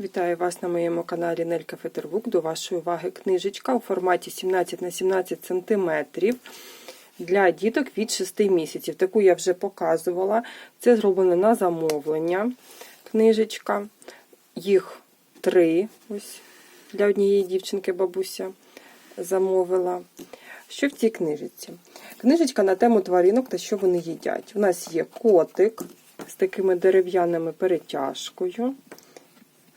Вітаю вас на моєму каналі Нелька Фетербук. До вашої уваги книжечка у форматі 17 на 17 см для діток від 6 місяців. Таку я вже показувала. Це зроблено на замовлення. Книжечка. Їх три. Ось для однієї дівчинки бабуся замовила. Що в цій книжечці? Книжечка на тему тваринок та що вони їдять. У нас є котик з такими дерев'яними перетяжкою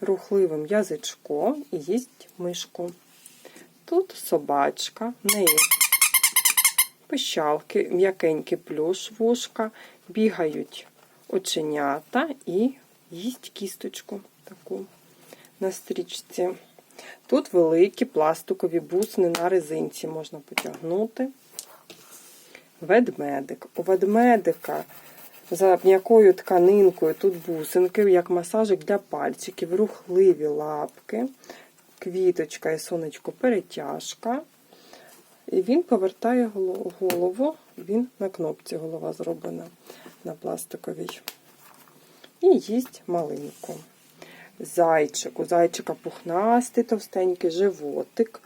рухливим язичком і їсть мишку. Тут собачка, в неї пищалки, м'якенький плюш вушка, бігають оченята і їсть кісточку таку на стрічці. Тут великі пластикові бусини на резинці можна потягнути. Ведмедик. У ведмедика за м'якою тканинкою тут бусинки, як масажик для пальчиків, рухливі лапки, квіточка і сонечко перетяжка. І він повертає голову, він на кнопці голова зроблена на пластиковій. І їсть малинку. Зайчик. У зайчика пухнастий, товстенький животик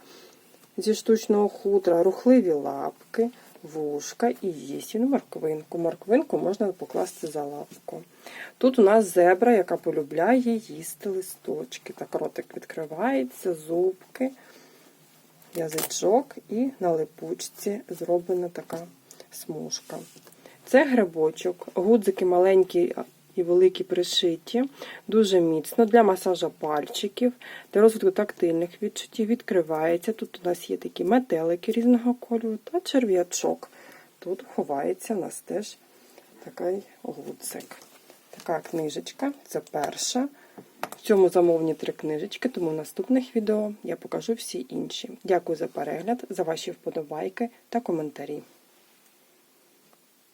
зі штучного хутра, рухливі лапки вушка і їсть він морквинку. Морквинку можна покласти за лапку. Тут у нас зебра, яка полюбляє їсти листочки. Так ротик відкривається, зубки, язичок і на липучці зроблена така смужка. Це грибочок, гудзики маленькі і великі пришиті, дуже міцно для масажа пальчиків, для розвитку тактильних відчуттів відкривається. Тут у нас є такі метелики різного кольору та черв'ячок. Тут ховається у нас теж такий гудзик. Така книжечка, це перша. В цьому замовні три книжечки, тому в наступних відео я покажу всі інші. Дякую за перегляд, за ваші вподобайки та коментарі.